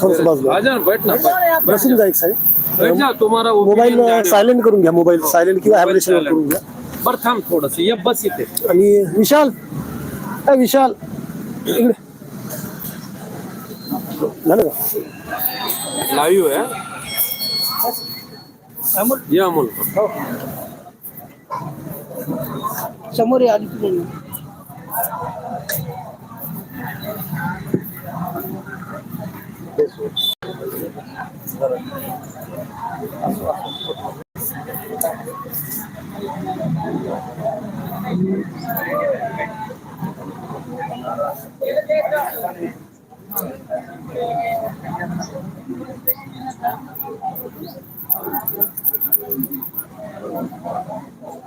थोडस बाजूला. बैठ ना बैठ. बसून जा एक साईड. बैठ जा तुम्हारा मोबाईल सायलेंट करून घ्या मोबाईल सायलेंट किंवा मोबाईल ऍब्रेशन silent. करून घ्या. बरं थांब थोडस ये बस इथे. आणि विशाल काय विशाल. इकडे. झालं का? लाईव्ह आहे ये अमोल. समोर या आधी तुम्ही. pessoas.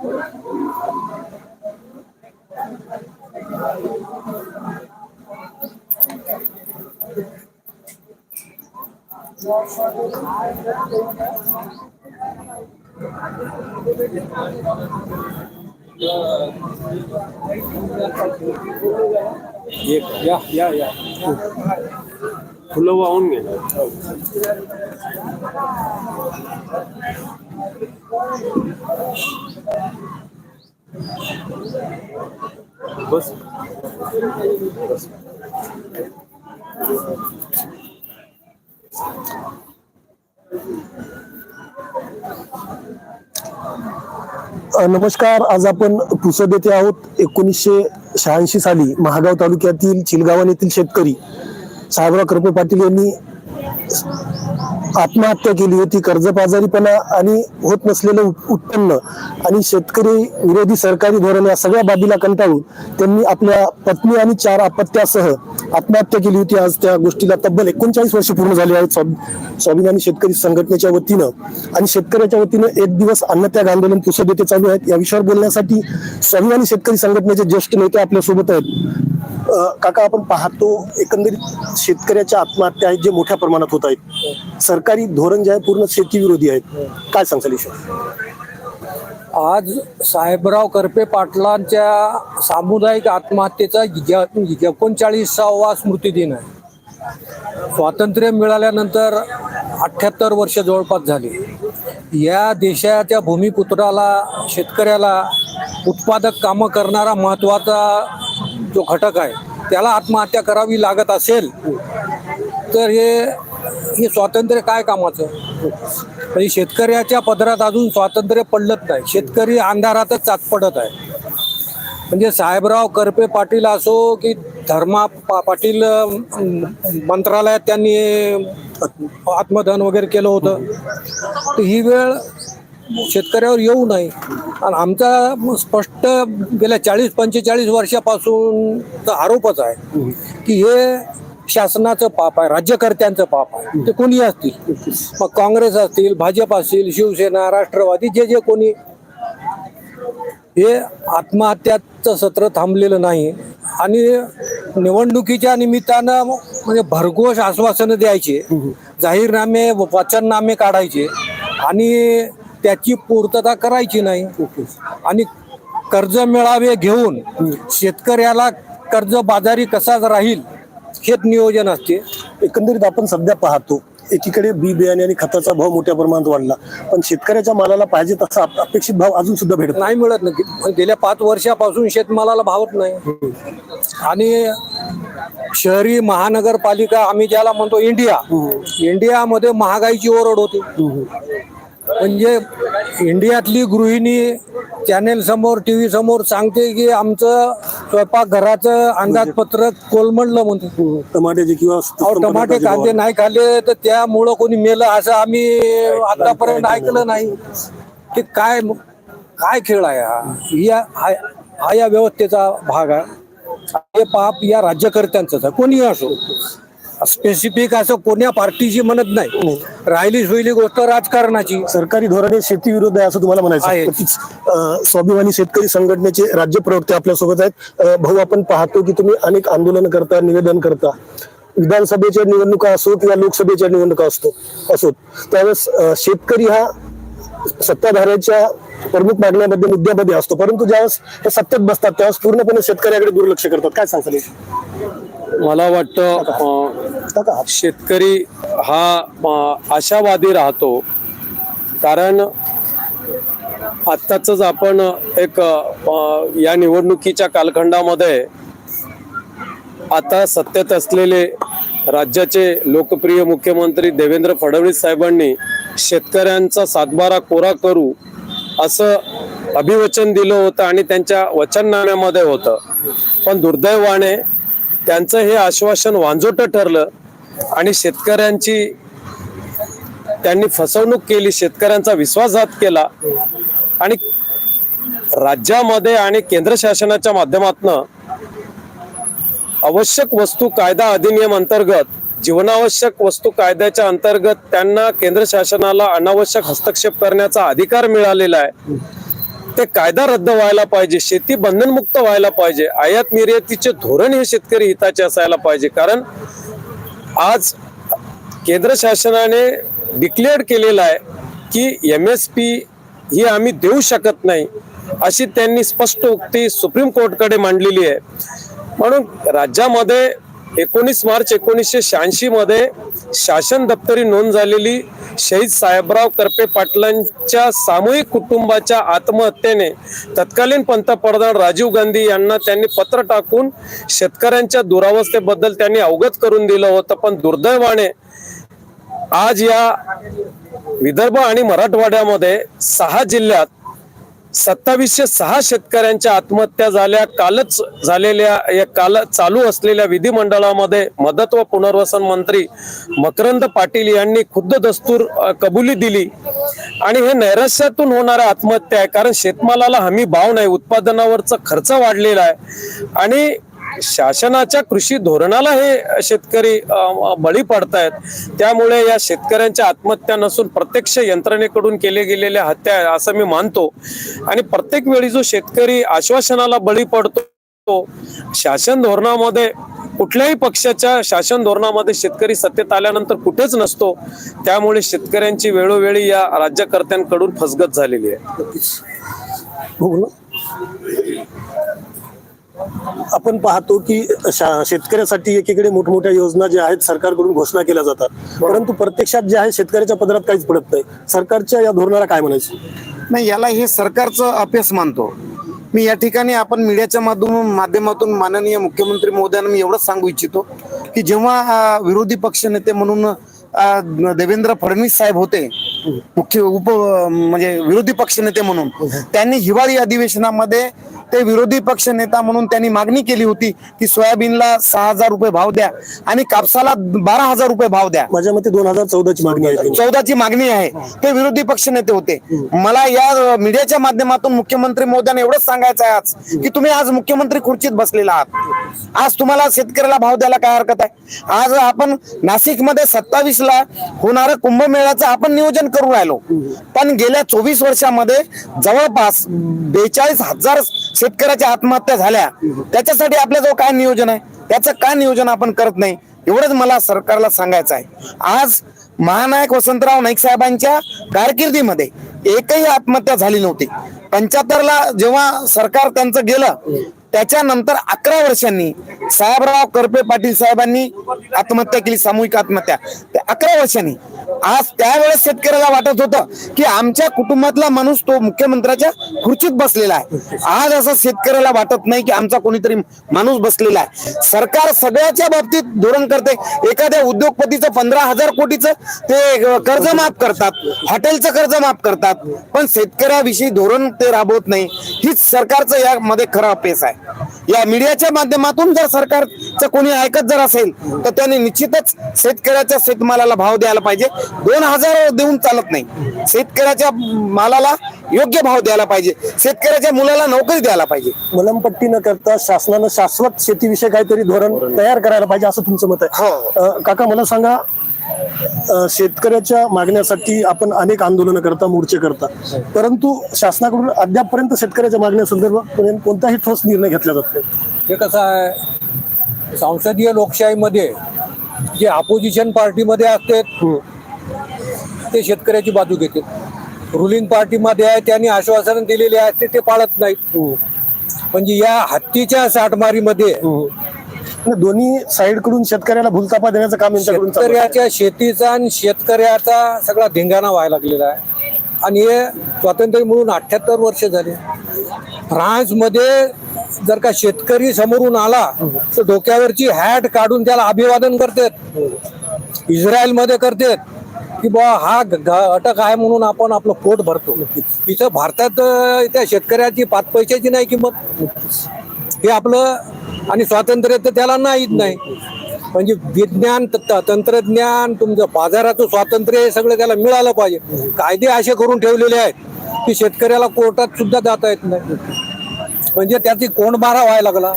Thank ये या या या. फुलं वाहून घे बस. बस. नमस्कार. आज आपण पुसद येथे आहोत. एकोणीसशे शहाऐंशी साली महागाव तालुक्यातील चिलगावन येथील शेतकरी साहेबराव करपे पाटील यांनी आत्महत्या केली होती कर्जबाजारीपणा आणि होत नसलेलं उत्पन्न आणि शेतकरी विरोधी सरकारी धोरण या सगळ्या बाबीला कंटाळून त्यांनी आपल्या पत्नी आणि चार अपत्यासह आत्महत्या केली होती. आज त्या गोष्टीला तब्बल एकोणचाळीस वर्ष पूर्ण झाली आहेत. स्वाभिमानी शेतकरी संघटनेच्या वतीनं आणि शेतकऱ्याच्या वतीनं एक दिवस अन्नत्याग आंदोलन पुसद येथे चालू आहेत. या विषयावर बोलण्यासाठी स्वाभिमानी शेतकरी संघटनेचे ज्येष्ठ नेते आपल्यासोबत आहेत. काका आपण पाहतो एकंदरीत शेतकऱ्याच्या आत्महत्या आहेत जे मोठ्या प्रमाणात होत आहेत. सरकारी धोरण जे आहे पूर्ण शेतीविरोधी आहेत. काय सांगाल ईश्वर आज साहेबराव करपे पाटलांच्या सामुदायिक आत्महत्येचा ज- एकोणचाळीसावा स्मृतिदिन आहे. स्वातंत्र्य मिळाल्यानंतर अठ्ठ्याहत्तर वर्ष जवळपास झाली. या देशाच्या भूमिपुत्राला शेतकऱ्याला उत्पादक कामं करणारा महत्त्वाचा जो घटक आहे त्याला आत्महत्या करावी लागत असेल तर हे हे स्वातंत्र्य काय कामाचं? म्हणजे शेतकऱ्याच्या पदरात अजून स्वातंत्र्य पडलंच नाही. शेतकरी अंधारातच चाच पडत आहे. म्हणजे साहेबराव करपे पाटील असो की धर्मा पा पाटील मंत्रालयात त्यांनी आत्मदहन वगैरे केलं होतं. तर ही वेळ शेतकऱ्यावर येऊ नये. आणि आमचा स्पष्ट गेल्या चाळीस पंचेचाळीस वर्षापासूनचा आरोपच आहे की हे शासनाचं पाप आहे राज्यकर्त्यांचं पाप आहे. ते कोणी असतील? मग काँग्रेस असतील भाजप असतील शिवसेना राष्ट्रवादी जे जे कोणी. हे आत्महत्याचं सत्र थांबलेलं नाही. आणि निवडणुकीच्या निमित्तानं म्हणजे भरघोष आश्वासनं द्यायचे. जाहीरनामे वचननामे काढायचे. आणि त्याची पूर्तता करायची नाही. आणि कर्ज मेळावे घेऊन शेतकऱ्याला कर्ज बाजारी कसा राहील हेच नियोजन असते. एकंदरीत आपण सध्या पाहतो एकीकडे बी बियाणे आणि खताचा भाव मोठ्या प्रमाणात वाढला. पण शेतकऱ्याच्या मालाला पाहिजे तसा अप- अपेक्षित भाव अजून सुद्धा भेटत नाही. नाही मिळत नक्की. गेल्या पाच वर्षापासून शेतमालाला भावत नाही. आणि शहरी महानगरपालिका आम्ही ज्याला म्हणतो इंडिया इंडियामध्ये महागाईची ओरड होती. म्हणजे इंडियातली गृहिणी चॅनेल समोर टीव्ही समोर सांगते की आमचं स्वयंपाकघराचं अंदाजपत्रक कोलमडलं म्हणते टमाट्याचे किंवा टमाटे कांदे नाही खाल्ले तर त्यामुळं कोणी मेलं असं आम्ही आतापर्यंत ऐकलं नाही. की काय काय खेळ आहे हा? या हा हा या व्यवस्थेचा भाग आहे. हे पाप या राज्यकर्त्यांचंच आहे. कोणी असो. स्पेसिफिक असं कोण्या पार्टीची म्हणत नाही. राहिली सोयली गोष्ट राजकारणाची. सरकारी धोरणे शेती विरोध आहे असं तुम्हाला म्हणायचं आहे. स्वाभिमानी शेतकरी संघटनेचे राज्य प्रवक्ते आपल्यासोबत आहेत. अं, भाऊ आपण पाहतो की तुम्ही अनेक आंदोलन करता निवेदन करता. विधानसभेच्या निवडणुका असो किंवा लोकसभेच्या निवडणुका असतो असो त्यावेळेस अं, शेतकरी हा सत्ताधाऱ्याच्या प्रमुख मागण्यामध्ये मुद्द्यामध्ये असतो. परंतु ज्यावेळेस हे सत्तेत बसतात त्यावेळेस पूर्णपणे शेतकऱ्याकडे दुर्लक्ष करतात. काय सांगताल मला वाटतं शेतकरी हा आशावादी राहतो. कारण आत्ताच आपण एक या निवडणुकीच्या कालखंडामध्ये आता सत्तेत असलेले राज्याचे लोकप्रिय मुख्यमंत्री देवेंद्र फडणवीस साहेबांनी शेतकऱ्यांचा सातबारा कोरा करू असं अभिवचन दिलं होतं आणि त्यांच्या वचननाम्यामध्ये होतं. पण दुर्दैवाने त्यांचं हे आश्वासन वांजोटं ठरलं आणि शेतकऱ्यांची त्यांनी फसवणूक केली शेतकऱ्यांचा विश्वासघात केला. आणि राज्यामध्ये आणि केंद्र शासनाच्या माध्यमातनं आवश्यक वस्तू कायदा अधिनियम अंतर्गत जीवनावश्यक वस्तू कायद्याच्या अंतर्गत त्यांना केंद्र शासनाला अनावश्यक हस्तक्षेप करण्याचा अधिकार मिळालेला आहे. ते कायदा रद्द व्हायला पाहिजे शेती बंधनमुक्त व्हायला पाहिजे आयात निर्यातीचे धोरण हे शेतकरी हिताचे असायला पाहिजे. कारण आज केंद्र शासनाने डिक्लेअर केलेलं आहे की एम एस पी ही आम्ही देऊ शकत नाही अशी त्यांनी स्पष्ट उक्ती सुप्रीम कोर्टकडे मांडलेली आहे. म्हणून राज्यामध्ये एकोणीस मार्च एकोणीसशे शहाऐंशी मध्ये शासन दप्तरी नोंद झालेली शहीद साहेबराव करपे पाटलांच्या सामूहिक कुटुंबाच्या आत्महत्येने तत्कालीन पंतप्रधान राजीव गांधी यांना त्यांनी पत्र टाकून शेतकऱ्यांच्या दुरावस्थेबद्दल त्यांनी अवगत करून दिलं होतं. पण दुर्दैवाने आज या विदर्भ आणि मराठवाड्यामध्ये सहा जिल्ह्यात सत्तावीसशे सहा शेतकऱ्यांच्या आत्महत्या झाल्या कालच झालेल्या या काल चालू असलेल्या विधिमंडळामध्ये मदत व पुनर्वसन मंत्री मकरंद पाटील यांनी खुद्द दस्तूर कबुली दिली. आणि हे नैराश्यातून होणाऱ्या आत्महत्या आहे कारण शेतमालाला हमी भाव नाही उत्पादनावरचा खर्च वाढलेला आहे. आणि शासनाच्या कृषी धोरणाला हे शेतकरी बळी पडतायत. त्यामुळे या शेतकऱ्यांच्या आत्महत्या नसून प्रत्यक्ष यंत्रणेकडून केले गेलेल्या हत्या आहे असं मी मानतो. आणि प्रत्येक वेळी जो शेतकरी आश्वासनाला बळी पडतो शासन धोरणामध्ये कुठल्याही पक्षाच्या शासन धोरणामध्ये शेतकरी सत्तेत आल्यानंतर कुठेच नसतो. त्यामुळे शेतकऱ्यांची वेळोवेळी या राज्यकर्त्यांकडून फसगत झालेली आहे. हो आपण पाहतो की शेतकऱ्यासाठी एकीकडे मोठमोठ्या योजना ज्या आहेत सरकारकडून घोषणा केल्या जातात. परंतु प्रत्यक्षात जे आहे शेतकऱ्याच्या पदरात काहीच पडत नाही. सरकारच्या या धोरणाला काय म्हणायचं? नाही याला हे सरकारचं अभ्यास मानतो. मी या ठिकाणी आपण मीडियाच्या माध्यम माध्यमातून माननीय मुख्यमंत्री महोदयांना मी एवढंच सांगू इच्छितो की जेव्हा विरोधी पक्षनेते म्हणून अं, देवेंद्र फडणवीस साहेब होते मुख्य उप म्हणजे विरोधी पक्षनेते म्हणून त्यांनी हिवाळी अधिवेशनामध्ये ते विरोधी पक्ष नेता म्हणून त्यांनी मागणी केली होती की सोयाबीनला सहा हजार रुपये भाव द्या आणि कापसाला बारा हजार रुपये भाव द्या. माझ्या मते दोन हजार चौदाची मागणी आहे. चौदाची मागणी आहे. ते विरोधी पक्ष नेते होते. मला या मीडियाच्या माध्यमातून मुख्यमंत्री मोदयांना एवढंच सांगायचं आहे आज की तुम्ही आज मुख्यमंत्री खुर्चीत बसलेला आहात. आज तुम्हाला शेतकऱ्याला भाव द्यायला काय हरकत आहे? आज आपण नाशिकमध्ये सत्तावीस ला होणारं कुंभमेळ्याचं आपण नियोजन करू राहिलो. पण गेल्या चोवीस वर्षामध्ये जवळपास बेचाळीस हजार शेतकऱ्याच्या आत्महत्या झाल्या. त्याच्यासाठी आपल्याजवळ काय नियोजन आहे? त्याचं काय नियोजन आपण करत नाही? एवढंच मला सरकारला सांगायचं आहे. आज महानायक वसंतराव नाईक साहेबांच्या कारकिर्दीमध्ये एकही आत्महत्या झाली नव्हती. पंच्याहत्तर ला जेव्हा सरकार त्यांचं गेलं त्याच्यानंतर अकरा वर्षांनी साहेबराव करपे पाटील साहेबांनी आत्महत्या केली सामूहिक आत्महत्या. त्या अकरा वर्षांनी. आज त्यावेळेस शेतकऱ्याला वाटत होतं की आमच्या कुटुंबातला माणूस तो मुख्यमंत्र्याच्या खुर्चीत बसलेला आहे. आज असं शेतकऱ्याला वाटत नाही की आमचा कोणीतरी माणूस बसलेला आहे. सरकार सगळ्याच्या बाबतीत धोरण करते. एखाद्या उद्योगपतीचं पंधरा हजार कोटीचं ते कर्ज माफ करतात. हॉटेलचं कर्ज माफ करतात. पण शेतकऱ्याविषयी धोरण ते राबवत नाही. हीच सरकारचं यामध्ये खरा अपेस आहे. या मीडियाच्या माध्यमातून जर सरकारचं कोणी ऐकत जर असेल तर त्याने निश्चितच शेतकऱ्याच्या शेतमालाला भाव द्यायला पाहिजे. दोन हजार देऊन चालत नाही. शेतकऱ्याच्या मालाला योग्य भाव द्यायला पाहिजे. शेतकऱ्याच्या मुलाला नोकरी द्यायला पाहिजे. मलमपट्टी न करता शासनानं शाश्वत शेतीविषयी काहीतरी धोरण तयार करायला पाहिजे असं तुमचं मत आहे. हो. काका मला सांगा शेतकऱ्याच्या मागण्यासाठी आपण अनेक आंदोलनं करता मोर्चे करता. परंतु शासनाकडून अद्यापपर्यंत शेतकऱ्याच्या मागण्यासंदर्भात कोणताही ठोस निर्णय घेतला जात नाही. हे कसं आहे संसदीय लोकशाहीमध्ये जे अपोजिशन पार्टीमध्ये असते ते शेतकऱ्याची बाजू घेते रुलिंग पार्टीमध्ये आहे त्यांनी आश्वासन दिलेले आहे ते पाळत नाहीत. म्हणजे या हत्तीच्या साठमारीमध्ये दोन्ही साईडकडून शेतकऱ्याला भूलतापा देण्याचं काम यांच्याकडून चालू आहे. शेतकऱ्याच्या शेतीचा आणि शेतकऱ्याचा सगळा धिंगाणा व्हायला लागलेला आहे. आणि हे स्वातंत्र्य मिळून अठ्याहत्तर वर्ष झाले. फ्रान्समध्ये जर का शेतकरी समोरून आला तर डोक्यावरची हॅट काढून त्याला अभिवादन करतात. इस्रायलमध्ये करतात. की बा हा ग- ग- अटक आहे म्हणून आपण आपलं पोट भरतो. इथं भारतात अं, त्या शेतकऱ्याची पाच पैशाची नाही किंमत. हे आपलं आणि स्वातंत्र्य तर त्याला नाहीच नाही. म्हणजे विज्ञान तंत्रज्ञान तुमचं बाजाराचं स्वातंत्र्य हे सगळं त्याला मिळालं पाहिजे. कायदे असे करून ठेवलेले आहेत की शेतकऱ्याला कोर्टात सुद्धा जाता येत नाही. म्हणजे त्याची कोण बारा व्हायला लागला?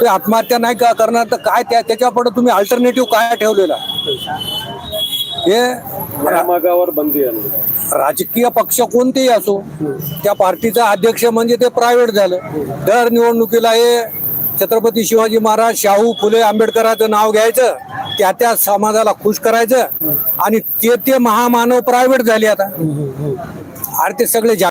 ते आत्महत्या नाही का करणार? तर काय त्या त्याच्यापुढे तुम्ही अल्टरनेटिव्ह काय ठेवलेला? हे मागावर बंदी राजकीय पक्ष कोणतेही असो त्या पार्टीचा अध्यक्ष म्हणजे ते प्रायव्हेट झालं. दर निवडणुकीला हे छत्रपती शिवाजी महाराज शाहू फुले आंबेडकरांचं नाव घ्यायचं त्या त्या समाजाला खुश करायचं आणि ते ते महामानव प्रायव्हेट झाले आता. अरे ते सगळे